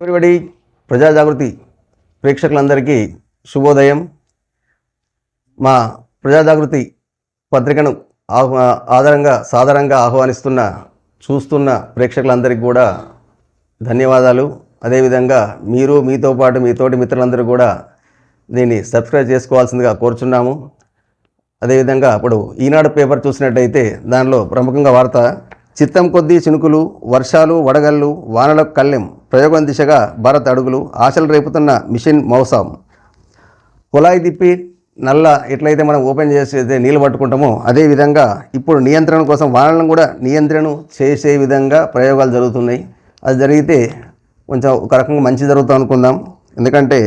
Everybody ప్రజా జాగృతి ప్రేక్షకులందరికీ శుభోదయం. మా ప్రజా జాగృతి పత్రికను ఆధారంగా సాధారణంగా ఆహ్వానిస్తున్న చూస్తున్న ప్రేక్షకులందరికీ కూడా ధన్యవాదాలు. అదేవిధంగా మీరు మీతో పాటు మీ తోటి మిత్రులందరూ కూడా దీన్ని సబ్స్క్రైబ్ చేసుకోవాల్సిందిగా కోరుచున్నాము. అదేవిధంగా అప్పుడు ఈనాడు పేపర్ చూసినట్టయితే దానిలో ప్రముఖంగా వార్త చిత్తం కొద్దీ చినుకులు వర్షాలు వడగళ్ళు వానలకు కళ్ళెం ప్రయోగం దిశగా భారత్ అడుగులు ఆశలు రేపుతున్న మిషన్ మౌసాం. కులాయి తిప్పి నల్ల ఎట్లయితే మనం ఓపెన్ చేసి నీళ్ళు పట్టుకుంటామో అదేవిధంగా ఇప్పుడు నియంత్రణ కోసం వానలను కూడా నియంత్రణ చేసే విధంగా ప్రయోగాలు జరుగుతున్నాయి. అది జరిగితే కొంచెం ఒక రకంగా మంచి జరుగుతుంది అనుకుందాం. ఎందుకంటే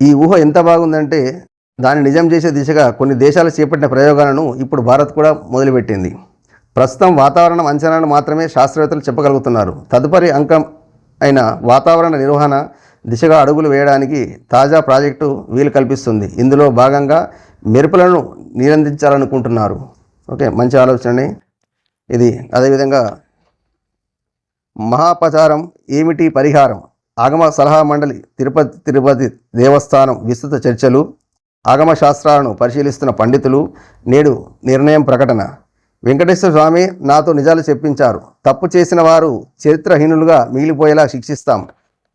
ఈ ఊహ ఎంత బాగుందంటే దాన్ని నిజం చేసే దిశగా కొన్ని దేశాలు చేపట్టిన ప్రయోగాలను ఇప్పుడు భారత్ కూడా మొదలుపెట్టింది. ప్రస్తుతం వాతావరణం అంచనాలను మాత్రమే శాస్త్రవేత్తలు చెప్పగలుగుతున్నారు. తదుపరి అంకం అయిన వాతావరణ నిర్వహణ దిశగా అడుగులు వేయడానికి తాజా ప్రాజెక్టు వీలు కల్పిస్తుంది. ఇందులో భాగంగా మెరుపులను నిరందించాలనుకుంటున్నారు. ఓకే మంచి ఆలోచన ఇది అదేవిధంగా మహాపచారం ఏమిటి పరిహారం? ఆగమ సలహా మండలి తిరుపతి తిరుపతి దేవస్థానం విస్తృత చర్చలు ఆగమ శాస్త్రాలను పరిశీలిస్తున్న పండితులు నేడు నిర్ణయం ప్రకటన. వెంకటేశ్వర స్వామి నాతో నిజాలు చెప్పించారు. తప్పు చేసిన వారు చరిత్రహీనులుగా మిగిలిపోయేలా శిక్షిస్తాం.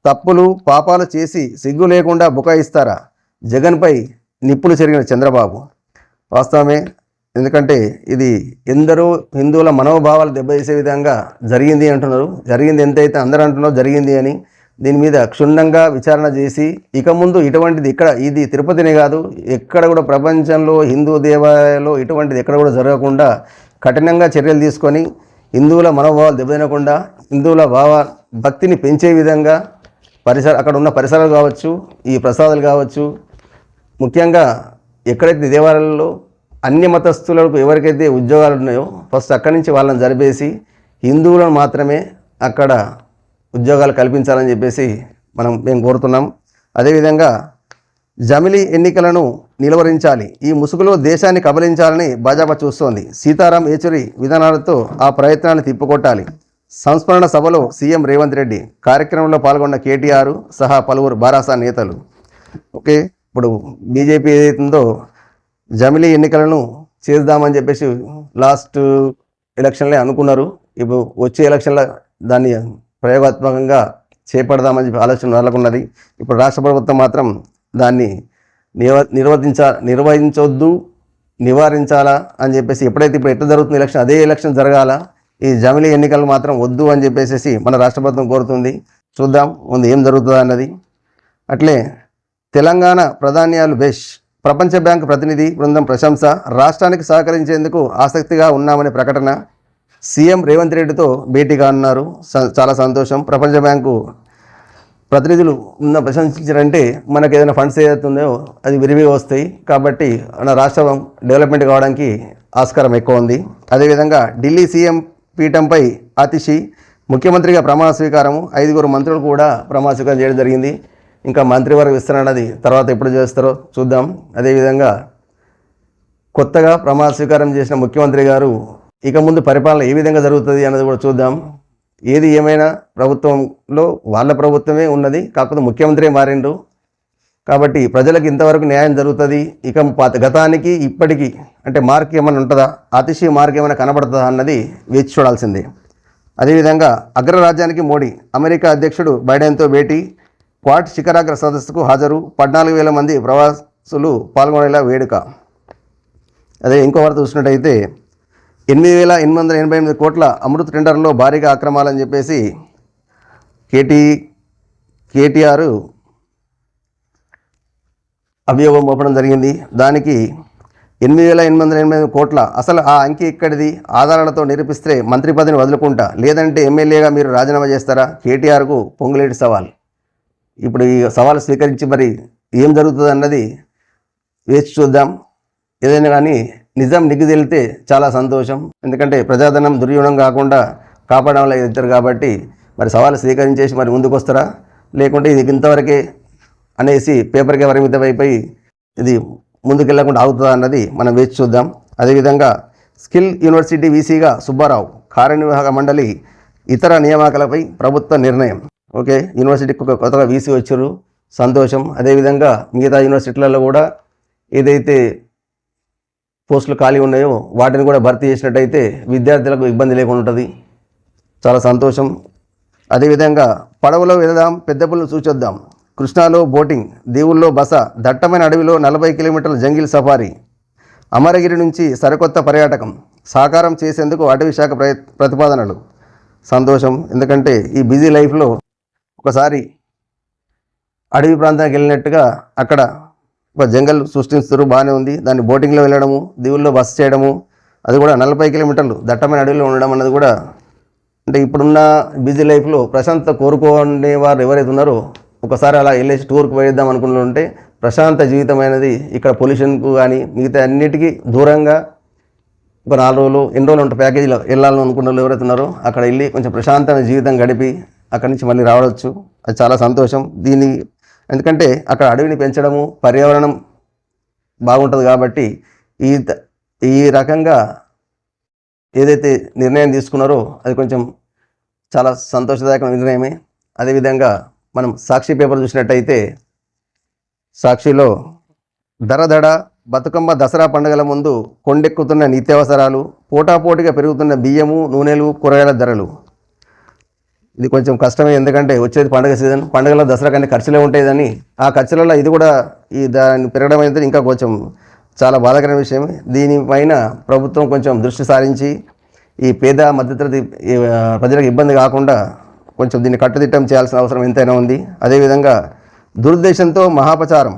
తప్పులు పాపాలు చేసి సిగ్గు లేకుండా బుకాయిస్తారా జగన్పై నిప్పులు చెరిగిన చంద్రబాబు. వాస్తవమే ఎందుకంటే ఇది ఎందరో హిందువుల మనోభావాలు దెబ్బతీసే విధంగా జరిగింది అంటున్నారు. జరిగింది ఎంతైతే అందరూ అంటున్నారో జరిగింది అని దీని మీద క్షుణ్ణంగా విచారణ చేసి ఇక ముందు ఇటువంటిది ఇక్కడ ఇది తిరుపతినే కాదు ఎక్కడ కూడా ప్రపంచంలో హిందూ దేవాలయాల్లో ఇటువంటిది ఎక్కడ కూడా జరగకుండా కఠినంగా చర్యలు తీసుకొని హిందువుల మనోభావాలు దెబ్బతినకుండా హిందువుల భావ భక్తిని పెంచే విధంగా పరిసర అక్కడ ఉన్న పరిసరాలు కావచ్చు ఈ ప్రసాదాలు కావచ్చు ముఖ్యంగా ఎక్కడైతే దేవాలయాల్లో అన్ని మతస్థులకు ఎవరికైతే ఉద్యోగాలు ఉన్నాయో ఫస్ట్ అక్కడి నుంచి వాళ్ళని జరిపేసి హిందువులను మాత్రమే అక్కడ ఉద్యోగాలు కల్పించాలని చెప్పేసి మనం మేము కోరుతున్నాం. అదేవిధంగా జమిలీ ఎన్నికలను నిలువరించాలి. ఈ ముసుగులో దేశాన్ని కబలించాలని భాజపా చూస్తోంది. సీతారాం యేచూరి విధానాలతో ఆ ప్రయత్నాన్ని తిప్పుకొట్టాలి. సంస్మరణ సభలో సీఎం రేవంత్ రెడ్డి కార్యక్రమంలో పాల్గొన్న కేటీఆర్ సహా పలువురు బారాసా నేతలు. ఓకే ఇప్పుడు బీజేపీ ఏదైతుందో జమిలీ ఎన్నికలను చేద్దామని చెప్పేసి లాస్ట్ ఎలక్షన్లే అనుకున్నారు. ఇప్పుడు వచ్చే ఎలక్షన్ల దాన్ని ప్రయోగాత్మకంగా చేపడదామని చెప్పి ఆలోచన వాళ్ళకున్నది ఇప్పుడు రాష్ట్ర ప్రభుత్వం మాత్రం దాన్ని నిర్వ నిర్వర్తించ నిర్వహించొద్దు నివారించాలా అని చెప్పేసి ఎప్పుడైతే ఇప్పుడు ఎట్లా జరుగుతుంది ఎలక్షన్ అదే ఎలక్షన్ జరగాల ఈ జమిలీ ఎన్నికలు మాత్రం వద్దు అని చెప్పేసి మన రాష్ట్ర ప్రభుత్వం కోరుతుంది. చూద్దాం ముందు ఏం జరుగుతుంది అన్నది. అట్లే తెలంగాణ ప్రాధాన్యాలు బెష్. ప్రపంచ బ్యాంక్ ప్రతినిధి బృందం ప్రశంస. రాష్ట్రానికి సహకరించేందుకు ఆసక్తిగా ఉన్నామనే ప్రకటన. సీఎం రేవంత్ రెడ్డితో భేటీ కానున్నారు స- చాలా సంతోషం. ప్రపంచ బ్యాంకు ప్రతినిధులు ఉన్న ప్రశంసించారంటే మనకు ఏదైనా ఫండ్స్ ఏదైతుందో అది విరివి వస్తాయి. కాబట్టి మన రాష్ట్రం డెవలప్మెంట్ కావడానికి ఆస్కారం ఎక్కువ ఉంది. అదేవిధంగా ఢిల్లీ సీఎం పీఠంపై అతిషి ముఖ్యమంత్రిగా ప్రమాణ స్వీకారము ఐదుగురు మంత్రులు కూడా ప్రమాణ స్వీకారం చేయడం జరిగింది. ఇంకా మంత్రివర్గ విస్తరణ అన్నది తర్వాత ఎప్పుడు చేస్తారో చూద్దాం. అదేవిధంగా కొత్తగా ప్రమాణ స్వీకారం చేసిన ముఖ్యమంత్రి గారు ఇక ముందు పరిపాలన ఏ విధంగా జరుగుతుంది అన్నది కూడా చూద్దాం. ఏది ఏమైనా ప్రభుత్వంలో వాళ్ళ ప్రభుత్వమే ఉన్నది కాకపోతే ముఖ్యమంత్రి మారిండు కాబట్టి ప్రజలకు ఇంతవరకు న్యాయం జరుగుతుంది. ఇక పాత గతానికి ఇప్పటికీ అంటే మార్క్ ఏమైనా ఉంటుందా? అతిశయ మార్క్ ఏమైనా కనబడుతుందా అన్నది వేచి చూడాల్సిందే. అదేవిధంగా అగ్రరాజ్యానికి మోడీ అమెరికా అధ్యక్షుడు బైడెన్తో భేటీ క్వాట్ శిఖరాగ్ర సదస్సుకు హాజరు పద్నాలుగు వేల మంది ప్రవాసులు పాల్గొనేలా వేడుక. అదే ఇంకో వార్త చూసినట్టయితే ఎనిమిది వేల ఎనిమిది వందల ఎనభై ఎనిమిది కోట్ల అమృత్ టెండర్లో భారీగా అక్రమాలని చెప్పేసి కేటీ కేటీఆర్ అభియోగం మోపడం జరిగింది. దానికి ఎనిమిది వేల ఎనిమిది వందల ఎనభై కోట్ల అసలు ఆ అంకె ఇక్కడిది ఆధారాలతో నిరూపిస్తే మంత్రి పదవిని వదులుకుంటా. లేదంటే ఎమ్మెల్యేగా మీరు రాజీనామా చేస్తారా? కేటీఆర్కు పొంగులేటి సవాల్. ఇప్పుడు ఈ సవాల్ స్వీకరించి మరి ఏం జరుగుతుంది అన్నది వేచి చూద్దాం. ఏదైనా కానీ నిజం నిగ్గు చాలా సంతోషం. ఎందుకంటే ప్రజాధనం దుర్యోగం కాకుండా కాపాడడం లేదు ఇద్దరు కాబట్టి. మరి సవాలు స్వీకరించేసి మరి ముందుకు వస్తారా లేకుంటే ఇది ఇంతవరకే అనేసి పేపర్కే పరిమితమైపోయి ఇది ముందుకెళ్ళకుండా ఆగుతుందా అన్నది మనం వేచి చూద్దాం. అదేవిధంగా స్కిల్ యూనివర్సిటీ వీసీగా సుబ్బారావు కార్యనిర్వాహక మండలి ఇతర నియామకాలపై ప్రభుత్వ నిర్ణయం. ఓకే యూనివర్సిటీకి ఒక కొత్తగా వీసీ వచ్చారు. సంతోషం. అదేవిధంగా మిగతా యూనివర్సిటీలలో కూడా ఏదైతే పోస్టులు ఖాళీ ఉన్నాయో వాటిని కూడా భర్తీ చేసినట్టయితే విద్యార్థులకు ఇబ్బంది లేకుండా ఉంటుంది. చాలా సంతోషం. అదేవిధంగా పడవలో వెళదాం పెద్ద పుల్లు చూచొద్దాం కృష్ణాలో బోటింగ్ దీవుల్లో బస దట్టమైన అడవిలో నలభై కిలోమీటర్ల జంగిల్ సఫారీ. అమరగిరి నుంచి సరికొత్త పర్యాటకం. సాకారం చేసేందుకు అటవీ శాఖ ప్రతిపాదనలు. సంతోషం. ఎందుకంటే ఈ బిజీ లైఫ్లో ఒకసారి అడవి ప్రాంతానికి వెళ్ళినట్టుగా అక్కడ జంగల్ సృష్టిస్తారు బాగానే ఉంది. దాన్ని బోటింగ్లో వెళ్ళడము దీవుల్లో బస్ చేయడము అది కూడా నలభై కిలోమీటర్లు దట్టమైన అడవిలో ఉండడం అన్నది కూడా అంటే ఇప్పుడున్న బిజీ లైఫ్లో ప్రశాంతత కోరుకోనే వారు ఎవరైతే ఉన్నారో ఒకసారి అలా వెళ్ళేసి టూర్కి పోయిద్దాం అనుకుంటుంటే ప్రశాంత జీవితం అనేది ఇక్కడ పొల్యూషన్కు కానీ మిగతా అన్నిటికీ దూరంగా ఒక నాలుగు రోజులు ఎన్ని రోజులు ఉంటే ప్యాకేజీలో వెళ్ళాలని అనుకున్న వాళ్ళు ఎవరైతే ఉన్నారో అక్కడ వెళ్ళి కొంచెం ప్రశాంతమైన జీవితం గడిపి అక్కడి నుంచి మళ్ళీ రావచ్చు. అది చాలా సంతోషం. దీని ఎందుకంటే అక్కడ అడవిని పెంచడము పర్యావరణం బాగుంటుంది కాబట్టి ఈ ఈ రకంగా ఏదైతే నిర్ణయం తీసుకున్నారో అది కొంచెం చాలా సంతోషదాయక నిర్ణయమే. అదేవిధంగా మనం సాక్షి పేపర్ చూసినట్టయితే సాక్షిలో దరదడ బతుకమ్మ దసరా పండుగల ముందు కొండెక్కుతున్న నిత్యావసరాలు పోటాపోటీగా పెరుగుతున్న బియ్యము నూనెలు కూరగాయల ధరలు. ఇది కొంచెం కష్టమే ఎందుకంటే వచ్చేది పండుగ సీజన్. పండుగలో దసరా కానీ ఖర్చులే ఉంటాయని ఆ ఖర్చులలో ఇది కూడా ఈ దాన్ని పెరగడం అనేది ఇంకా కొంచెం చాలా బాధాకరమైన విషయం దీనిపైన ప్రభుత్వం కొంచెం దృష్టి సారించి ఈ పేద మధ్యతరగతి ప్రజలకు ఇబ్బంది కాకుండా కొంచెం దీన్ని కట్టుదిట్టం చేయాల్సిన అవసరం ఎంతైనా ఉంది. అదేవిధంగా దురుద్దేశంతో మహాపచారం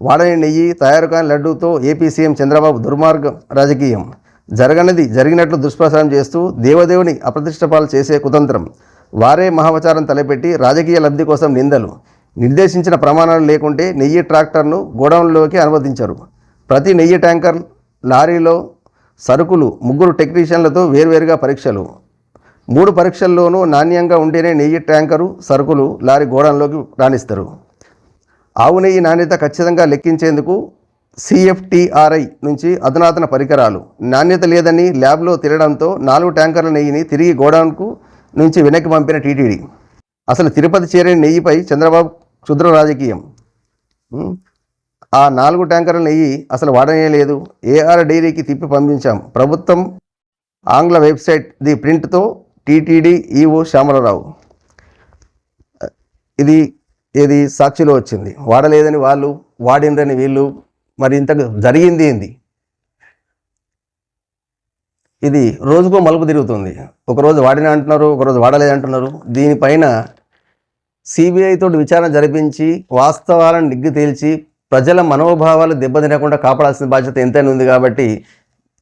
వాడని నెయ్యి తయారు కాని లడ్డూతో ఏపీ సీఎం చంద్రబాబు దుర్మార్గం రాజకీయం. జరగనిది జరిగినట్లు దుష్ప్రచారం చేస్తూ దేవదేవుని అప్రతిష్టపాలు చేసే కుతంత్రం. వారే మహావచారం తలపెట్టి రాజకీయ లబ్ధి కోసం నిందలు నిర్దేశించిన ప్రమాణాలు లేకుంటే నెయ్యి ట్రాక్టర్ను గోడౌన్లోకి అనుమతించరు ప్రతి నెయ్యి ట్యాంకర్ లారీలో సరుకులు ముగ్గురు టెక్నీషియన్లతో వేర్వేరుగా పరీక్షలు. మూడు పరీక్షల్లోనూ నాణ్యంగా ఉంటేనే నెయ్యి ట్యాంకరు సరుకులు లారీ గోడౌన్లోకి రాణిస్తారు. ఆవు నెయ్యి నాణ్యత ఖచ్చితంగా లెక్కించేందుకు సిఎఫ్టిఆర్ఐ నుంచి అధునాతన పరికరాలు. నాణ్యత లేదని ల్యాబ్లో తిరగడంతో నాలుగు ట్యాంకర్ల నెయ్యిని తిరిగి గోడౌన్కు నుంచి వెనక్కి పంపిన టీటీడీ. అసలు తిరుపతి చేరిన నెయ్యిపై చంద్రబాబు క్షుద్ర రాజకీయం. ఆ నాలుగు ట్యాంకర్ల నెయ్యి అసలు వాడనే లేదు. ఏఆర్ డైరీకి తిప్పి పంపించాం. ప్రభుత్వం ఆంగ్ల వెబ్సైట్ ది ప్రింట్తో టీటీడీ ఈఓ శ్యామలరావు. ఇది ఇది సాక్షిలో వచ్చింది. వాడలేదని వాళ్ళు వాడిండ్రని వీళ్ళు మరి ఇంత జరిగింది ఏంది? ఇది రోజుకో మలుపు తిరుగుతుంది. ఒకరోజు వాడిన అంటున్నారు ఒకరోజు వాడలేదు అంటున్నారు. దీనిపైన సిబిఐతో తోటి విచారణ జరిపించి వాస్తవాలను నిగ్గు తేల్చి ప్రజల మనోభావాలు దెబ్బతినకుండా కాపాడాల్సిన బాధ్యత ఎంతైనా ఉంది కాబట్టి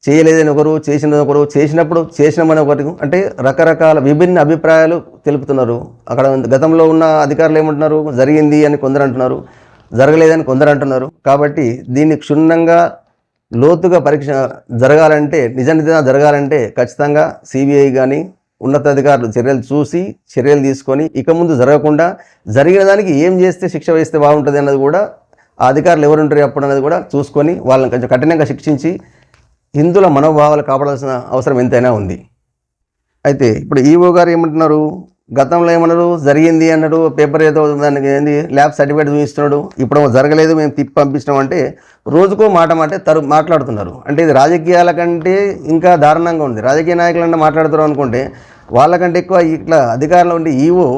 చేయలేదని ఒకరు చేసినది ఒకరు చేసినప్పుడు చేసినామని ఒకరు అంటే రకరకాల విభిన్న అభిప్రాయాలు తెలుపుతున్నారు. అక్కడ గతంలో ఉన్న అధికారులు ఏమంటున్నారు? జరిగింది అని కొందరు అంటున్నారు. జరగలేదని కొందరు అంటున్నారు. కాబట్టి దీన్ని క్షుణ్ణంగా లోతుగా పరీక్ష జరగాలంటే నిజ నిజంగా జరగాలంటే ఖచ్చితంగా సిబిఐ కానీ ఉన్నతాధికారులు చర్యలు చూసి చర్యలు తీసుకొని ఇక ముందు జరగకుండా జరిగిన దానికి ఏం చేస్తే శిక్ష వేస్తే బాగుంటుంది అన్నది కూడా ఆ అధికారులు ఎవరు ఉంటారు అప్పుడు అన్నది కూడా చూసుకొని వాళ్ళని కొంచెం కఠినంగా శిక్షించి హిందువుల మనోభావాలు కాపాడాల్సిన అవసరం ఎంతైనా ఉంది. అయితే ఇప్పుడు ఈఓ గారు ఏమంటున్నారు? గతంలో ఏమన్నారు జరిగింది అన్నాడు. పేపర్ ఏదో దానికి ఏంది? ల్యాబ్ సర్టిఫికేట్ చూపిస్తున్నాడు. ఇప్పుడు జరగలేదు మేము తిప్పి పంపించినాం అంటే రోజుకో మాట మాట తరు మాట్లాడుతున్నారు. అంటే ఇది రాజకీయాల కంటే ఇంకా దారుణంగా ఉంది. రాజకీయ నాయకులన్నా మాట్లాడుతారు అనుకుంటే వాళ్ళకంటే ఎక్కువ ఇట్లా అధికారంలో ఉండే ఈఓ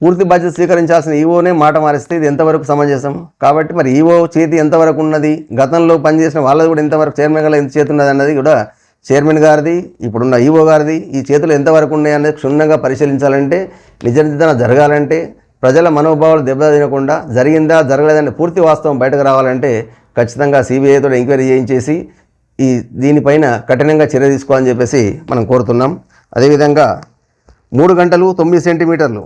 పూర్తి బాధ్యత స్వీకరించాల్సిన ఈవోనే మాట మారిస్తే ఇది ఎంతవరకు సమంజసం? కాబట్టి మరి ఈవో చేతి ఎంతవరకు ఉన్నది? గతంలో పనిచేసిన వాళ్ళది కూడా ఎంతవరకు చైర్మన్ గల ఎంత చేతి ఉన్నది అన్నది కూడా చైర్మన్ గారిది ఇప్పుడున్న ఈఓ గారిది ఈ చేతులు ఎంతవరకు ఉన్నాయనేది క్షుణ్ణంగా పరిశీలించాలంటే నిజ నిర్ధారణ జరగాలంటే ప్రజల మనోభావాలు దెబ్బతినకుండా జరిగిందా జరగలేదని పూర్తి వాస్తవం బయటకు రావాలంటే ఖచ్చితంగా సిబిఐతో ఎంక్వైరీ చేయించేసి ఈ దీనిపైన కఠినంగా చర్య తీసుకోవాలని చెప్పేసి మనం కోరుతున్నాం. అదేవిధంగా మూడు గంటలు తొమ్మిది సెంటీమీటర్లు.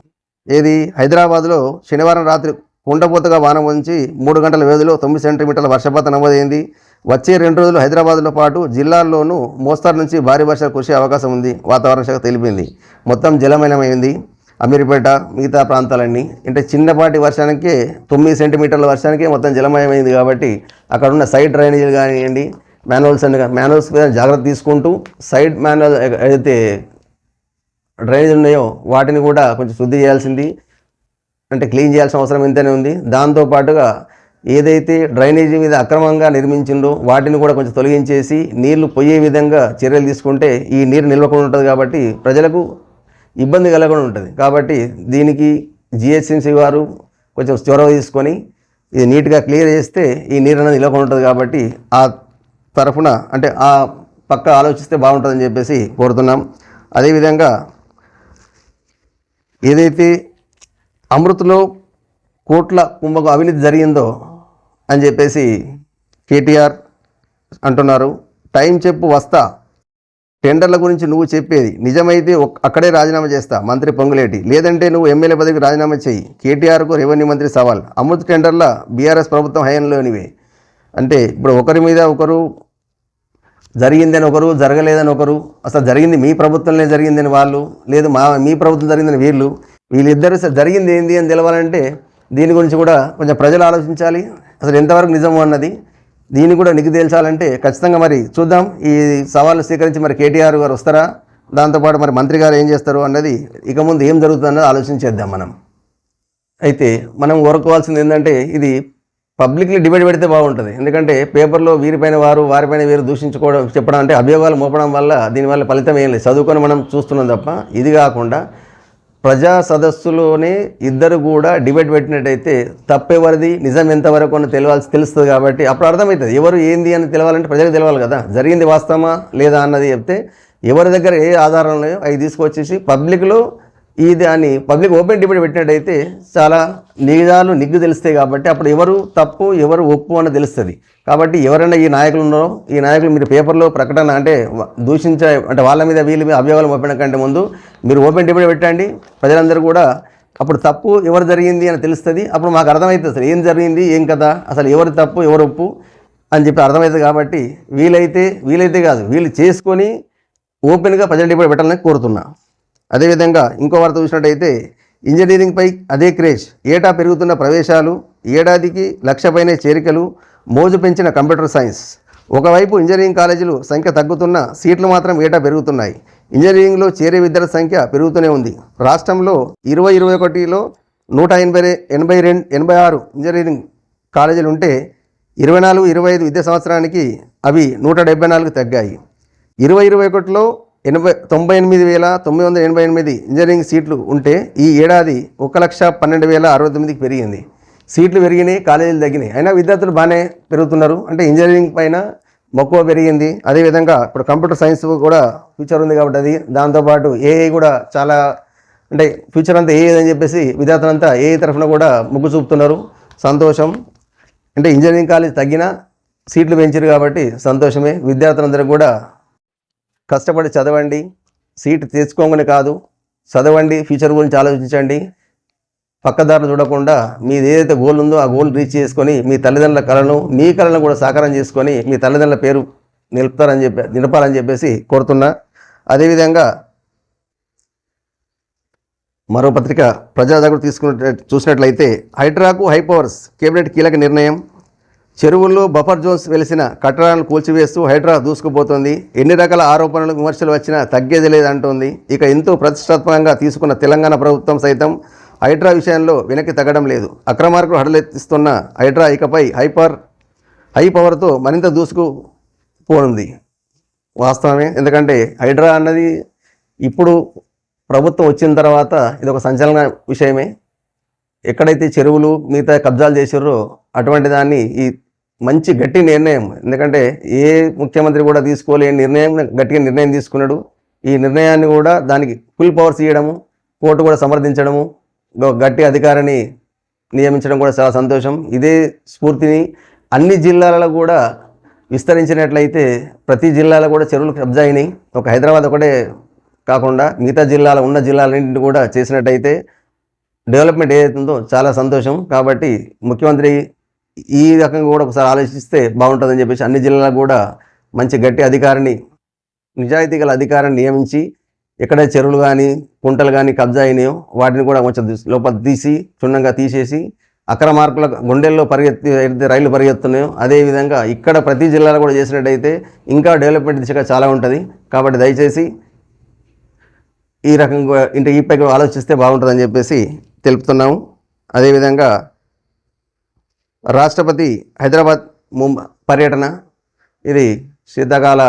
ఏది? హైదరాబాద్లో శనివారం రాత్రి కుండపోతగా వాన వంచి మూడు గంటల వ్యవధిలో తొమ్మిది సెంటీమీటర్ల వర్షపాతం నమోదైంది. వచ్చే రెండు రోజులు హైదరాబాద్లో పాటు జిల్లాల్లోనూ మోస్తారు నుంచి భారీ వర్షాలు కురిసే అవకాశం ఉంది. వాతావరణ శాఖ తెలిపింది. మొత్తం జలమయమైంది. అమీర్పేట మిగతా ప్రాంతాలన్నీ అంటే చిన్నపాటి వర్షానికే తొమ్మిది సెంటీమీటర్ల వర్షానికే మొత్తం జలమయమైంది కాబట్టి అక్కడ ఉన్న సైడ్ డ్రైనేజీలు కానివ్వండి మాన్యువల్స్ అండ్ మాన్యువల్స్ మీద జాగ్రత్త తీసుకుంటూ సైడ్ మాన్యువల్ అయితే డ్రైనేజ్ ఉన్నాయో వాటిని కూడా కొంచెం శుద్ధి చేయాల్సింది. అంటే క్లీన్ చేయాల్సిన అవసరం ఎంతనే ఉంది. దాంతోపాటుగా ఏదైతే డ్రైనేజీ మీద అక్రమంగా నిర్మించిందో వాటిని కూడా కొంచెం తొలగించేసి నీళ్ళు పోయే విధంగా చర్యలు తీసుకుంటే ఈ నీరు నిల్వకుండా ఉంటుంది కాబట్టి ప్రజలకు ఇబ్బంది కలగకుండా ఉంటుంది. కాబట్టి దీనికి జిహెచ్ఎంసీ వారు కొంచెం చొరవ తీసుకొని ఇది నీట్గా క్లియర్ చేస్తే ఈ నీరు అనేది నిల్వకుండా ఉంటుంది కాబట్టి ఆ తరఫున అంటే ఆ పక్క ఆలోచిస్తే బాగుంటుందని చెప్పేసి కోరుతున్నాం. అదేవిధంగా ఏదైతే అమృత్లో కోట్ల కుంభకు అవినీతి జరిగిందో అని చెప్పేసి కేటీఆర్ అంటున్నారు. టైం చెప్పు వస్తా. టెండర్ల గురించి నువ్వు చెప్పేది నిజమైతే అక్కడే రాజీనామా చేస్తా మంత్రి పొంగులేటి. లేదంటే నువ్వు ఎమ్మెల్యే పదవికి రాజీనామా చేయి కేటీఆర్కు రెవెన్యూ మంత్రి సవాల్. అమృత్ టెండర్ల బీఆర్ఎస్ ప్రభుత్వం హయాంలోనివే. అంటే ఇప్పుడు ఒకరి మీద ఒకరు జరిగిందని ఒకరు జరగలేదని ఒకరు అసలు జరిగింది మీ ప్రభుత్వంలో జరిగిందని వాళ్ళు లేదు మా మీ ప్రభుత్వం జరిగిందని వీళ్ళు వీళ్ళిద్దరు జరిగింది ఏంది అని తెలవాలంటే దీని గురించి కూడా కొంచెం ప్రజలు ఆలోచించాలి. అసలు ఎంతవరకు నిజము అన్నది దీన్ని కూడా నిగ్గు తేల్చాలంటే ఖచ్చితంగా మరి చూద్దాం. ఈ సవాళ్ళు స్వీకరించి మరి కేటీఆర్ గారు వస్తారా? దాంతోపాటు మరి మంత్రి గారు ఏం చేస్తారు అన్నది ఇక ముందు ఏం జరుగుతుందన్నది ఆలోచించేద్దాం మనం. అయితే మనం కోరుకోవాల్సింది ఏంటంటే ఇది పబ్లిక్లీ డిబేట్ పెడితే బాగుంటుంది. ఎందుకంటే పేపర్లో వీరిపైన వారు వారిపైన వీరు దూషించుకోవడం చెప్పడం అంటే అభియోగాలు మోపడం వల్ల దీనివల్ల ఫలితం ఏం లేదు. చదువుకొని మనం చూస్తున్నాం తప్ప ఇది కాకుండా ప్రజా సదస్సులోనే ఇద్దరు కూడా డిబేట్ పెట్టినట్టయితే తప్పెవరిది నిజం ఎంతవరకు అని తెలియాల్సి తెలుస్తుంది కాబట్టి అప్పుడు అర్థమవుతుంది. ఎవరు ఏంది అని తెలవాలంటే ప్రజలకు తెలవాలి కదా. జరిగింది వాస్తవమా లేదా అన్నది చెప్తే ఎవరి దగ్గర ఏ ఆధారం అవి తీసుకొచ్చేసి పబ్లిక్లో ఈ దాన్ని పబ్లిక్ ఓపెన్ డిబేట్ పెట్టినట్టయితే చాలా నిజాలు నిగ్గు తెలుస్తాయి కాబట్టి అప్పుడు ఎవరు తప్పు ఎవరు ఒప్పు అని తెలుస్తుంది. కాబట్టి ఎవరైనా ఈ నాయకులు ఉన్నారో ఈ నాయకులు మీరు పేపర్లో ప్రకటన అంటే వ- దూషించే అంటే వాళ్ళ మీద వీళ్ళ మీద అభియోగాలు మోపడం కంటే ముందు మీరు ఓపెన్ డిబేట్ పెట్టండి. ప్రజలందరూ కూడా అప్పుడు తప్పు ఎవరు జరిగింది అని తెలుస్తుంది. అప్పుడు మాకు అర్థమవుతుంది అసలు ఏం జరిగింది ఏం కదా అసలు ఎవరు తప్పు ఎవరు ఒప్పు అని చెప్పి అర్థమవుతుంది కాబట్టి వీలైతే వీలైతే కాదు వీళ్ళు చేసుకొని ఓపెన్గా ప్రజల డిబేట్ పెట్టాలని కోరుతున్నా. అదేవిధంగా ఇంకో వార్త చూసినట్టయితే ఇంజనీరింగ్పై అదే క్రేజ్. ఏటా పెరుగుతున్న ప్రవేశాలు ఏడాదికి లక్షపైనే చేరికలు మోజు పెంచిన కంప్యూటర్ సైన్స్. ఒకవైపు ఇంజనీరింగ్ కాలేజీలు సంఖ్య తగ్గుతున్న సీట్లు మాత్రం ఏటా పెరుగుతున్నాయి. ఇంజనీరింగ్లో చేరే విద్యార్థుల సంఖ్య పెరుగుతూనే ఉంది. రాష్ట్రంలో ఇరవై ఇరవై ఒకటిలో నూట ఎనభై ఎనభై రెండు ఎనభై ఆరు ఇంజనీరింగ్ కాలేజీలు ఉంటే ఇరవై నాలుగు ఇరవై ఐదు విద్యా సంవత్సరానికి అవి నూట డెబ్బై నాలుగు తగ్గాయి. ఇరవై ఇరవై ఒకటిలో ఎనభై తొంభై ఎనిమిది వేల తొమ్మిది వందల ఎనభై ఎనిమిది ఇంజనీరింగ్ సీట్లు ఉంటే ఈ ఏడాది ఒక లక్ష పన్నెండు వేల అరవై తొమ్మిదికి పెరిగింది. సీట్లు పెరిగినాయి కాలేజీలు తగ్గినాయి. అయినా విద్యార్థులు బాగానే పెరుగుతున్నారు. అంటే ఇంజనీరింగ్ పైన మక్కువ పెరిగింది. అదేవిధంగా ఇప్పుడు కంప్యూటర్ సైన్స్ కూడా ఫ్యూచర్ ఉంది కాబట్టి అది. దాంతోపాటు ఏఐ కూడా చాలా అంటే ఫ్యూచర్ అంతా ఏఐ అని చెప్పేసి విద్యార్థులంతా ఏఐ తరఫున కూడా మొగ్గు చూపుతున్నారు. సంతోషం. అంటే ఇంజనీరింగ్ కాలేజ్ తగ్గినా సీట్లు పెంచారు కాబట్టి సంతోషమే. విద్యార్థులందరూ కూడా కష్టపడి చదవండి సీట్ తెచ్చుకోమని కాదు చదవండి ఫ్యూచర్ గురించి ఆలోచించండి. పక్కదారులు చూడకుండా మీది ఏదైతే గోల్ ఉందో ఆ గోల్ రీచ్ చేసుకొని మీ తల్లిదండ్రుల కళను మీ కళను కూడా సాకారం చేసుకొని మీ తల్లిదండ్రుల పేరు నిలుపుతారని చెప్పి నిలపాలని చెప్పేసి కోరుతున్నా. అదేవిధంగా మరో పత్రిక ప్రజా జాగృతి తీసుకున్న చూసినట్లయితే హైడ్రాకు హైపవర్స్ కేబినెట్ కీలక నిర్ణయం. చెరువుల్లో బఫర్ జోన్స్ వెలిసిన కట్టడాలను కూల్చివేస్తూ హైడ్రా దూసుకుపోతోంది. ఎన్ని రకాల ఆరోపణలు విమర్శలు వచ్చినా తగ్గేది లేదంటోంది. ఇక ఎంతో ప్రతిష్టాత్మకంగా తీసుకున్న తెలంగాణ ప్రభుత్వం సైతం హైడ్రా విషయంలో వెనక్కి తగ్గడం లేదు. అక్రమార్కులు హడలెత్తిస్తున్న హైడ్రా ఇకపై హైపర్ హై పవర్తో మరింత దూసుకుపోనుంది. వాస్తవమే. ఎందుకంటే హైడ్రా అన్నది ఇప్పుడు ప్రభుత్వం వచ్చిన తర్వాత ఇది ఒక సంచలన విషయమే. ఎక్కడైతే చెరువులు మిగతా కబ్జాలు చేసారో అటువంటి దాన్ని ఈ మంచి గట్టి నిర్ణయం. ఎందుకంటే ఏ ముఖ్యమంత్రి కూడా తీసుకోలేని నిర్ణయం గట్టిగా నిర్ణయం తీసుకున్నాడు. ఈ నిర్ణయాన్ని కూడా దానికి ఫుల్ పవర్స్ ఇవ్వడము కోర్టు కూడా సమర్థించడము గ- గట్టి అధికారిని నియమించడం కూడా చాలా సంతోషం. ఇదే స్ఫూర్తిని అన్ని జిల్లాలలో కూడా విస్తరించినట్లయితే ప్రతి జిల్లాలో కూడా చెరువులు కబ్జా అయినాయి ఒక హైదరాబాద్ ఒకటే కాకుండా మిగతా జిల్లాలో ఉన్న జిల్లాలన్నింటినీ కూడా చేసినట్టయితే డెవలప్మెంట్ ఏదైతుందో చాలా సంతోషం. కాబట్టి ముఖ్యమంత్రి ఈ రకంగా కూడా ఒకసారి ఆలోచిస్తే బాగుంటుందని చెప్పేసి అన్ని జిల్లాలకు కూడా మంచి గట్టి అధికారిని నిజాయితీ గల అధికారిని నియమించి ఎక్కడ చెరువులు కానీ కుంటలు కానీ కబ్జా అయినాయో వాటిని కూడా కొంచెం లోపల తీసి క్షుణ్ణంగా తీసేసి అక్రమార్కుల గుండెల్లో పరిగెత్తి అయితే రైళ్ళు పరిగెత్తున్నాయో అదేవిధంగా ఇక్కడ ప్రతి జిల్లాలో కూడా చేసినట్టయితే ఇంకా డెవలప్మెంట్ దిశగా చాలా ఉంటుంది. కాబట్టి దయచేసి ఈ రకంగా ఇంటి ఈ పైకి ఆలోచిస్తే బాగుంటుందని చెప్పేసి తెలుపుతున్నాము. అదేవిధంగా రాష్ట్రపతి హైదరాబాద్ ముంబై పర్యటన. ఇది శీతాకాల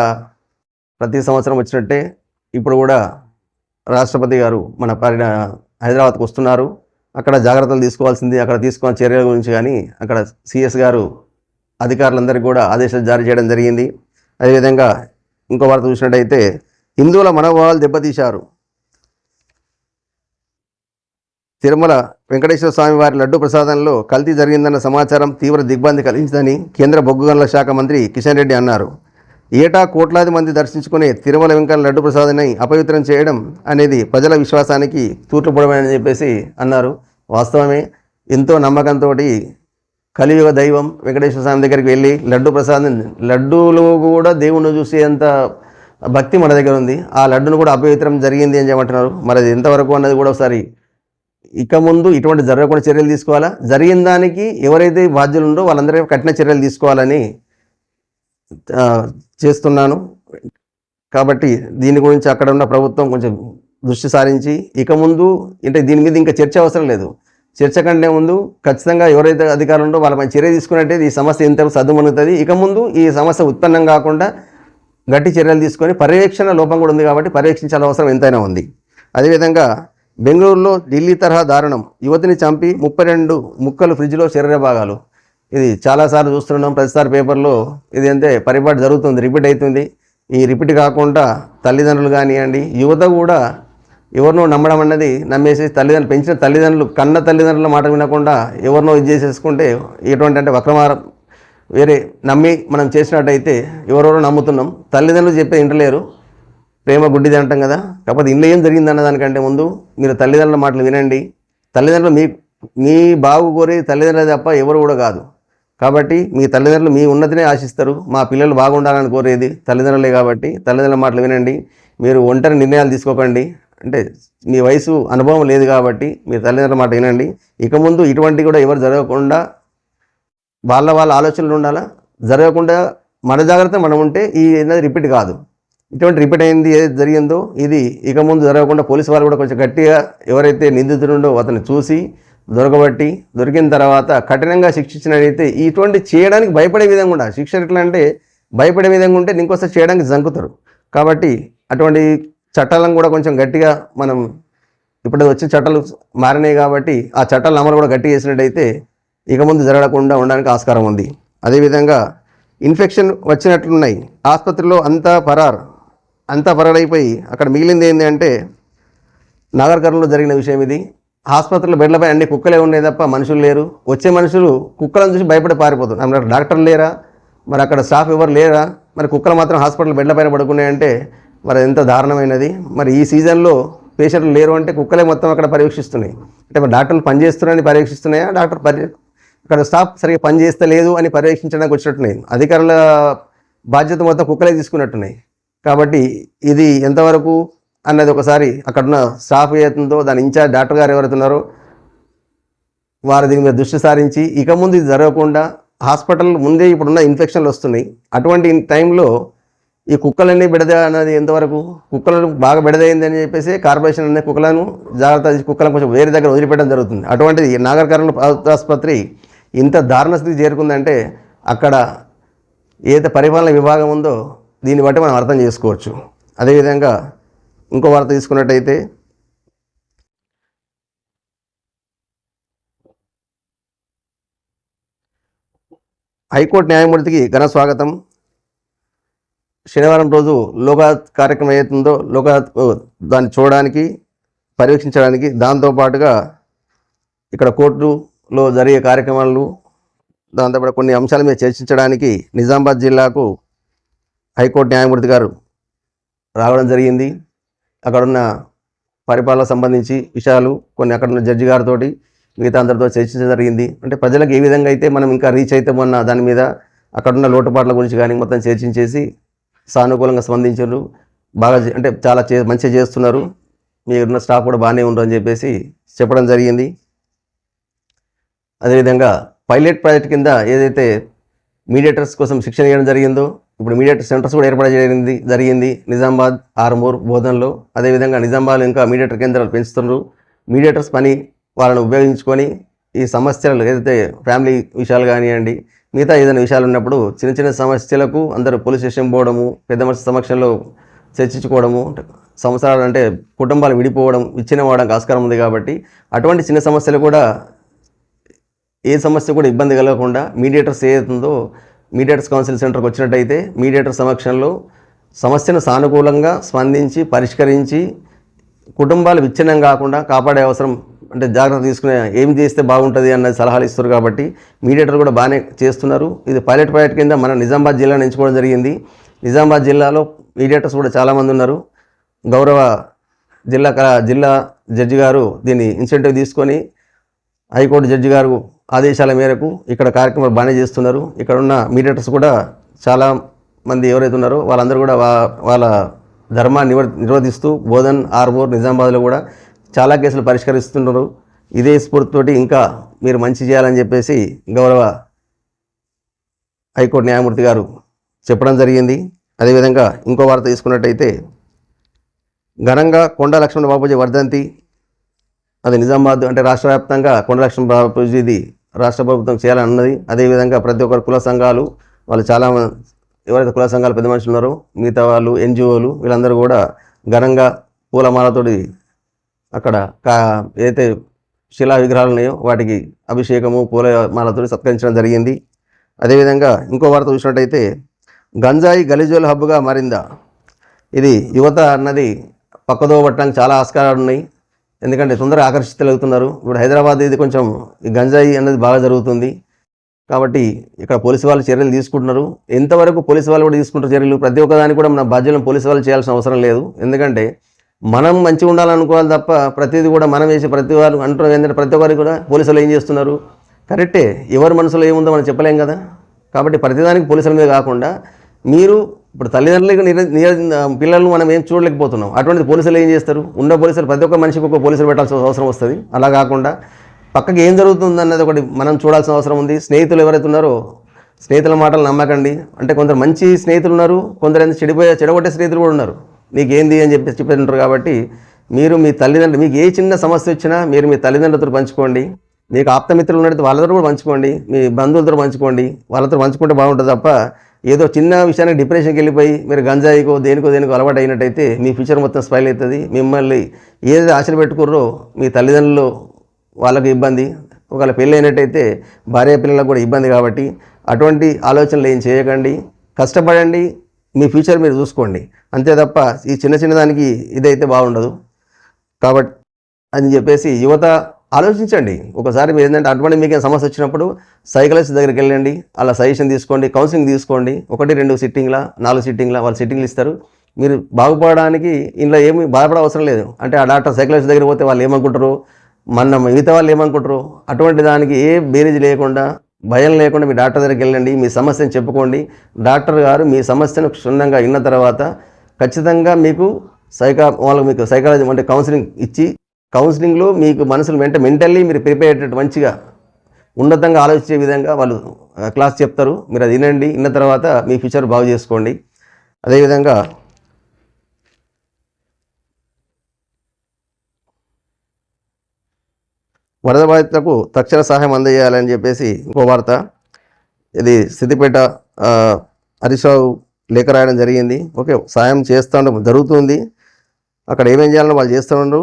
ప్రతి సంవత్సరం వచ్చినట్టే ఇప్పుడు కూడా రాష్ట్రపతి గారు మన పర్యటన హైదరాబాద్కు వస్తున్నారు. అక్కడ జాగ్రత్తలు తీసుకోవాల్సింది అక్కడ తీసుకున్న చర్యల గురించి కానీ అక్కడ సిఎస్ గారు అధికారులందరికీ కూడా ఆదేశాలు జారీ చేయడం జరిగింది. అదేవిధంగా ఇంకో వార్త చూసినట్టయితే హిందువుల మనోభావాలు దెబ్బతీశారు. తిరుమల వెంకటేశ్వర స్వామి వారి లడ్డు ప్రసాదంలో కల్తీ జరిగిందన్న సమాచారం తీవ్ర దిగ్భ్రాంతి కలిగించిందని కేంద్ర బొగ్గు గనుల శాఖ మంత్రి కిషన్ రెడ్డి అన్నారు. ఏటా కోట్లాది మంది దర్శించుకునే తిరుమల వెంకట లడ్డు ప్రసాదాన్ని అపవిత్రం చేయడం అనేది ప్రజల విశ్వాసానికి తూట్లుపడమని చెప్పేసి అన్నారు. వాస్తవమే ఎంతో నమ్మకంతో కలియుగ దైవం వెంకటేశ్వర స్వామి దగ్గరికి వెళ్ళి లడ్డు ప్రసాదం లడ్డూలు కూడా దేవుణ్ణి చూసేంత భక్తి మన దగ్గర ఉంది. ఆ లడ్డును కూడా అపవిత్రం జరిగింది అని చెప్పమంటున్నారు. మరి అది ఎంతవరకు అన్నది కూడా ఒకసారి ఇక ముందు ఇటువంటి జరగకుండా చర్యలు తీసుకోవాలా? జరిగిన దానికి ఎవరైతే బాధ్యులు ఉండో వాళ్ళందరికీ కఠిన చర్యలు తీసుకోవాలని చేస్తున్నాను. కాబట్టి దీని గురించి అక్కడ ఉన్న ప్రభుత్వం కొంచెం దృష్టి సారించి ఇక ముందు అంటే దీని మీద ఇంకా చర్చ అవసరం లేదు. చర్చ కంటే ముందు ఖచ్చితంగా ఎవరైతే అధికారులు ఉందో వాళ్ళపై చర్య తీసుకున్నట్టే ఈ సమస్య ఇంతవరకు సద్దుమణుగుతుంది. ఇక ముందు ఈ సమస్య ఉత్పన్నం కాకుండా గట్టి చర్యలు తీసుకొని పర్యవేక్షణ లోపం కూడా ఉంది కాబట్టి పర్యవేక్షించాల్సిన అవసరం ఎంతైనా ఉంది. అదేవిధంగా బెంగళూరులో ఢిల్లీ తరహా దారుణం. యువతిని చంపి ముప్పై రెండు ముక్కలు ఫ్రిడ్జ్లో శరీర భాగాలు. ఇది చాలాసార్లు చూస్తున్నాం. ప్రతిసారి పేపర్లో ఇది అంతే పరిపాటి జరుగుతుంది రిపీట్ అవుతుంది. ఈ రిపీట్ కాకుండా తల్లిదండ్రులు కానివ్వండి యువత కూడా ఎవరినో నమ్మడం అన్నది నమ్మేసి తల్లిదండ్రులు పెంచిన తల్లిదండ్రులు కన్న తల్లిదండ్రుల మాట వినకుండా ఎవరినో ఇది చేసేసుకుంటే ఎటువంటి అంటే వక్రమారం వేరే నమ్మి మనం చేసినట్టయితే ఎవరెవరో నమ్ముతున్నాం. తల్లిదండ్రులు చెప్పే ఇంటలేరు ప్రేమ గుడ్డిది అంటాం కదా? కాకపోతే ఇందులో ఏం జరిగింది అన్న దానికంటే ముందు మీరు తల్లిదండ్రుల మాటలు వినండి. తల్లిదండ్రులు మీ మీ బాగు కోరి తల్లిదండ్రులు తప్ప ఎవరు కూడా కాదు. కాబట్టి మీ తల్లిదండ్రులు మీ ఉన్నతినే ఆశిస్తారు. మా పిల్లలు బాగుండాలని కోరేది తల్లిదండ్రులే కాబట్టి తల్లిదండ్రుల మాటలు వినండి. మీరు ఒంటరి నిర్ణయాలు తీసుకోకండి. అంటే మీ వయసు అనుభవం లేదు కాబట్టి మీ తల్లిదండ్రుల మాట వినండి. ఇక ముందు ఇటువంటి కూడా ఎవరు జరగకుండా వాళ్ళ వాళ్ళ ఆలోచనలు ఉండాలా? జరగకుండా మన జాగ్రత్త మనం ఉంటే ఈ అనేది రిపీట్ కాదు. ఇటువంటి రిపీట్ అయింది ఏది జరిగిందో ఇది ఇక ముందు జరగకుండా పోలీసు వాళ్ళు కూడా కొంచెం గట్టిగా ఎవరైతే నిందితుడుండో అతను చూసి దొరకబట్టి దొరికిన తర్వాత కఠినంగా శిక్షించినట్టయితే ఇటువంటి చేయడానికి భయపడే విధంగా ఉండాలి. శిక్ష ఎట్లా అంటే భయపడే విధంగా ఉంటే ఇంకోసారి చేయడానికి జంకుతారు. కాబట్టి అటువంటి చట్టాలను కూడా కొంచెం గట్టిగా మనం ఇప్పుడు వచ్చే చట్టాలు మారినాయి కాబట్టి ఆ చట్టాలను అమలు కూడా గట్టి చేసినట్టయితే ఇక ముందు జరగకుండా ఉండడానికి ఆస్కారం ఉంది. అదేవిధంగా ఇన్ఫెక్షన్ వచ్చినట్లున్నాయి. ఆసుపత్రిలో అంతా పరార్. అంతా పరారైపోయి అక్కడ మిగిలింది ఏంటి అంటే నాగర్కర్నూలులో జరిగిన విషయం ఇది. ఆసుపత్రిలో బెడ్లపై అన్ని కుక్కలే ఉన్నాయి తప్ప మనుషులు లేరు. వచ్చే మనుషులు కుక్కలను చూసి భయపడి పారిపోతున్నారు. డాక్టర్లు లేరా? మరి అక్కడ స్టాఫ్ ఎవరు లేరా? మరి కుక్కలు మాత్రం హాస్పిటల్ బెడ్ల పైన పడుకున్నాయంటే మరి ఎంత దారుణమైనది. మరి ఈ సీజన్లో పేషెంట్లు లేరు అంటే కుక్కలే మొత్తం అక్కడ పరీక్షిస్తున్నాయి. అంటే మరి డాక్టర్లు పనిచేస్తున్నారని పరీక్షిస్తున్నాయా? డాక్టర్ పర్య అక్కడ స్టాఫ్ సరిగ్గా పనిచేస్తలేదు అని పర్యవేక్షించడానికి వచ్చినట్టున్నాయి. అధికారుల బాధ్యత మొత్తం కుక్కలే తీసుకున్నట్టున్నాయి. కాబట్టి ఇది ఎంతవరకు అన్నది ఒకసారి అక్కడున్న స్టాఫ్ ఏతుందో దాని ఇన్ఛార్జ్ డాక్టర్ గారు ఎవరైతే వారి దీని మీద దృష్టి సారించి ఇక ముందు ఇది జరగకుండా హాస్పిటల్ ముందే ఇప్పుడున్న ఇన్ఫెక్షన్లు వస్తున్నాయి. అటువంటి టైంలో ఈ కుక్కలన్నీ బిడద అన్నది ఎంతవరకు? కుక్కలను బాగా బిడదైందని చెప్పేసి కార్పొరేషన్ అనే కుక్కలను జాగ్రత్త కుక్కలను కొంచెం వేరే దగ్గర వదిలిపెట్టడం జరుగుతుంది. అటువంటిది నాగర్కర్ణ ఆసుపత్రి ఇంత దారుణ స్థితి చేరుకుందంటే అక్కడ ఏదైతే పరిపాలన విభాగం ఉందో దీన్ని బట్టి మనం అర్థం చేసుకోవచ్చు. అదేవిధంగా ఇంకో వార్త తీసుకున్నట్టయితే హైకోర్టు న్యాయమూర్తికి ఘన స్వాగతం. శనివారం రోజు లోకాత్ కార్యక్రమం ఏదైతుందో లోకాత్ దాన్ని చూడడానికి పర్యవేక్షించడానికి దాంతోపాటుగా ఇక్కడ కోర్టులో జరిగే కార్యక్రమాలు దాంతోపాటు కొన్ని అంశాల మీద చర్చించడానికి నిజామాబాద్ జిల్లాకు హైకోర్టు న్యాయమూర్తి గారు రావడం జరిగింది. అక్కడున్న పరిపాలన సంబంధించి విషయాలు కొన్ని అక్కడున్న జడ్జి గారితో మిగతా అందరితో చర్చించడం జరిగింది. అంటే ప్రజలకు ఏ విధంగా అయితే మనం ఇంకా రీచ్ అవుతామన్న దాని మీద అక్కడున్న లోటుపాట్ల గురించి కానీ మొత్తం చర్చించేసి సానుకూలంగా స్పందించారు. బాగా అంటే చాలా చే మంచిగా చేస్తున్నారు. మీరున్న స్టాఫ్ కూడా బాగానే ఉండరు అని చెప్పేసి చెప్పడం జరిగింది. అదేవిధంగా పైలట్ ప్రాజెక్ట్ కింద ఏదైతే మీడియేటర్స్ కోసం శిక్షణ ఇవ్వడం జరిగిందో ఇప్పుడు మీడియేటర్ సెంటర్స్ కూడా ఏర్పాటు చేయడం జరిగింది. నిజామాబాద్ ఆర్మూర్ బోధనలో. అదేవిధంగా నిజామాబాద్ ఇంకా మీడియేటర్ కేంద్రాలు పెంచుతున్నారు మీడియేటర్స్ పని వాళ్ళని ఉపయోగించుకొని ఈ సమస్యలు ఏదైతే ఫ్యామిలీ విషయాలు కానివ్వండి మిగతా ఏదైనా విషయాలు ఉన్నప్పుడు చిన్న చిన్న సమస్యలకు అందరూ పోలీస్ స్టేషన్ పోవడము పెద్ద మనిషి సమక్షంలో చర్చించుకోవడము సంవత్సరాలు అంటే కుటుంబాలు విడిపోవడం విచ్ఛిన్నవడం ఆస్కారం ఉంది కాబట్టి అటువంటి చిన్న సమస్యలు కూడా ఏ సమస్య కూడా ఇబ్బంది కలగకుండా మీడియేటర్స్ ఏదైతుందో మీడియేటర్స్ కౌన్సిల్ సెంటర్కి వచ్చినట్టయితే మీడియేటర్ సమక్షంలో సమస్యను సానుకూలంగా స్పందించి పరిష్కరించి కుటుంబాలు విచ్ఛిన్నం కాకుండా కాపాడే అవసరం అంటే జాగ్రత్త తీసుకునే ఏం చేస్తే బాగుంటుంది అన్నది సలహాలు ఇస్తారు కాబట్టి మీడియేటర్ కూడా బాగానే చేస్తున్నారు. ఇది పైలట్ ప్రాజెక్ట్ కింద మన నిజామాబాద్ జిల్లాను ఎంచుకోవడం జరిగింది. నిజామాబాద్ జిల్లాలో మీడియేటర్స్ కూడా చాలామంది ఉన్నారు. గౌరవ జిల్లా జిల్లా జడ్జి గారు దీన్ని ఇన్సెంటివ్ తీసుకొని హైకోర్టు జడ్జి గారు ఆదేశాల మేరకు ఇక్కడ కార్యక్రమాలు బాగానే చేస్తున్నారు. ఇక్కడ ఉన్న మీడియేటర్స్ కూడా చాలా మంది ఎవరైతే ఉన్నారో వాళ్ళందరూ కూడా వా- వాళ్ళ ధర్మాన్ని నిర్వర్తిస్తూ బోధన్ ఆర్మూర్ నిజామాబాద్లో కూడా చాలా కేసులు పరిష్కరిస్తున్నారు ఇదే స్ఫూర్తితోటి ఇంకా మీరు మంచి చేయాలని చెప్పేసి గౌరవ హైకోర్టు న్యాయమూర్తి గారు చెప్పడం జరిగింది. అదేవిధంగా ఇంకో వార్త తీసుకున్నట్టయితే ఘనంగా కొండ లక్ష్మణ బాబుజీ వర్ధంతి అది నిజామాబాద్ అంటే రాష్ట్ర వ్యాప్తంగా కొండ లక్ష్మణ బాబుజీది రాష్ట్ర ప్రభుత్వం చేయాలన్నది. అన్నది అదేవిధంగా ప్రతి ఒక్కరు కుల సంఘాలు వాళ్ళు చాలా ఎవరైతే కుల సంఘాలు పెద్ద మనుషులు ఉన్నారో మిగతా వాళ్ళు ఎన్జిఓలు వీళ్ళందరూ కూడా ఘనంగా పూలమాలతోటి అక్కడ కా ఏదైతే శిలా విగ్రహాలు ఉన్నాయో వాటికి అభిషేకము పూలమాలతో సత్కరించడం జరిగింది. అదేవిధంగా ఇంకో వార్త చూసినట్టయితే గంజాయి గలిజోల హబ్బుగా మారిందా? ఇది యువత అన్నది పక్కదో పట్టడానికి చాలా ఆస్కారాలు ఉన్నాయి. ఎందుకంటే తొందరగా ఆకర్షితులవుతున్నారు. ఇప్పుడు హైదరాబాద్ ఇది కొంచెం గంజాయి అనేది బాగా జరుగుతుంది. కాబట్టి ఇక్కడ పోలీసు వాళ్ళు చర్యలు తీసుకుంటున్నారు. ఎంతవరకు పోలీసు వాళ్ళు కూడా తీసుకుంటారు చర్యలు? ప్రతి ఒక్కదానికి కూడా మన బాధ్యతను పోలీసు వాళ్ళు చేయాల్సిన అవసరం లేదు. ఎందుకంటే మనం మంచిగా ఉండాలనుకోవాలి తప్ప ప్రతిదీ కూడా మనం వేసి ప్రతి వారు అంటున్నారు ఏంటంటే ప్రతి ఒక్కరికి కూడా పోలీసులు ఏం చేస్తున్నారు? కరెక్టే ఎవరి మనసులో ఏముందో మనం చెప్పలేం కదా. కాబట్టి ప్రతిదానికి పోలీసుల మీద కాకుండా మీరు ఇప్పుడు తల్లిదండ్రులకు నిర పిల్లలను మనం ఏం చూడలేకపోతున్నాం. అటువంటి పోలీసులు ఏం చేస్తారు? ఉన్న పోలీసులు ప్రతి ఒక్క మనిషికి ఒక పోలీసులు పెట్టాల్సిన అవసరం వస్తుంది. అలా కాకుండా పక్కకి ఏం జరుగుతుంది అన్నది ఒకటి మనం చూడాల్సిన అవసరం ఉంది. స్నేహితులు ఎవరైతే ఉన్నారో స్నేహితుల మాటలు నమ్మకండి. అంటే కొందరు మంచి స్నేహితులు ఉన్నారు కొందరు ఎంత చెడిపోయే చెడగొట్టే స్నేహితులు కూడా ఉన్నారు. నీకేంది అని చెప్పి చెప్పేంటారు కాబట్టి మీరు మీ తల్లిదండ్రులు మీకు ఏ చిన్న సమస్య వచ్చినా మీరు మీ తల్లిదండ్రులతో పంచుకోండి. మీకు ఆప్తమిత్రులు ఉన్నట్టు వాళ్ళతో కూడా పంచుకోండి. మీ బంధువులతో పంచుకోండి. వాళ్ళతో పంచుకుంటే బాగుంటుంది తప్ప ఏదో చిన్న విషయానికి డిప్రెషన్కి వెళ్ళిపోయి మీరు గంజాయికో దేనికో దేనికో అలవాటు అయినట్టయితే మీ ఫ్యూచర్ మొత్తం స్పైల్ అవుతుంది మిమ్మల్ని ఏదైతే ఆశలు పెట్టుకుర్రో మీ తల్లిదండ్రులు వాళ్ళకు ఇబ్బంది. ఒకవేళ పెళ్ళి అయినట్టయితే భార్య పిల్లలకు కూడా ఇబ్బంది కాబట్టి అటువంటి ఆలోచనలు ఏం చేయకండి. కష్టపడండి. మీ ఫ్యూచర్ మీరు చూసుకోండి. అంతే తప్ప ఈ చిన్న చిన్న దానికి ఇదైతే బాగుండదు. కాబట్టి అని చెప్పేసి యువత ఆలోచించండి. ఒకసారి మీరు ఏంటంటే అటువంటి మీకు సమస్య వచ్చినప్పుడు సైకలిస్ట్ దగ్గరికి వెళ్ళండి. అలా సజెషన్ తీసుకోండి కౌన్సిలింగ్ తీసుకోండి. ఒకటి రెండు సిట్టింగ్లా నాలుగు సిట్టింగ్లా వాళ్ళు సిట్టింగ్లు ఇస్తారు. మీరు బాగుపడడానికి ఇంట్లో ఏమి బాధపడ అవసరం లేదు. అంటే ఆ డాక్టర్ సైకలిస్ట్ దగ్గర పోతే వాళ్ళు ఏమనుకుంటారు? మన మిగతా వాళ్ళు ఏమనుకుంటారు? అటువంటి దానికి ఏ బేరీజ్ లేకుండా భయం లేకుండా మీ డాక్టర్ దగ్గరికి వెళ్ళండి. మీ సమస్యను చెప్పుకోండి. డాక్టర్ గారు మీ సమస్యను క్షుణ్ణంగా విన్న తర్వాత ఖచ్చితంగా మీకు సైకా వాళ్ళకి మీకు సైకాలజీ అంటే కౌన్సిలింగ్ ఇచ్చి కౌన్సిలింగ్లో మీకు మనసులు వెంట మెంటల్లీ మీరు ప్రిపేర్ అయ్యేటట్టు మంచిగా ఉన్నతంగా ఆలోచించే విధంగా వాళ్ళు క్లాస్ చెప్తారు. మీరు అది వినండి. విన్న తర్వాత మీ ఫ్యూచర్ బాగు చేసుకోండి. అదేవిధంగా వరద బాధితులకు తక్షణ సహాయం అందజేయాలని చెప్పేసి ఇంకో వార్త. ఇది సిద్దిపేట హరీష్రావు రావు లేఖ రాయడం జరిగింది. ఓకే సాయం చేస్తాను జరుగుతుంది అక్కడ ఏమేం చేయాలని వాళ్ళు చేస్తున్నారు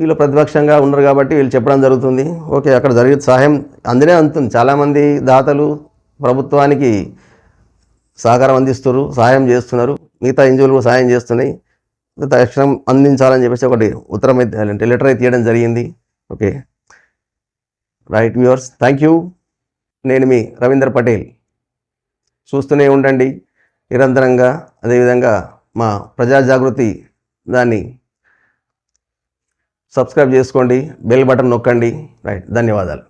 వీళ్ళు ప్రతిపక్షంగా ఉన్నారు కాబట్టి వీళ్ళు చెప్పడం జరుగుతుంది. ఓకే అక్కడ జరిగే సహాయం అందునే అందుతుంది చాలామంది దాతలు ప్రభుత్వానికి సహకారం అందిస్తున్నారు సహాయం చేస్తున్నారు. మిగతా ఎన్జిఓలు కూడా సహాయం చేస్తున్నాయి. తక్షణం అందించాలని చెప్పేసి ఒకటి ఉత్తరం అయితే అంటే లెటర్ అయితే తీయడం జరిగింది. Okay. Right viewers thank you నేను మీ రవీంద్ర పటేల్. చూస్తూనే ఉండండి. నిరంతరంగా అదేవిధంగా మా ప్రజా జాగృతి దాన్ని సబ్స్క్రైబ్ చేసుకోండి బెల్ బటన్ నొక్కండి. రైట్ ధన్యవాదాలు.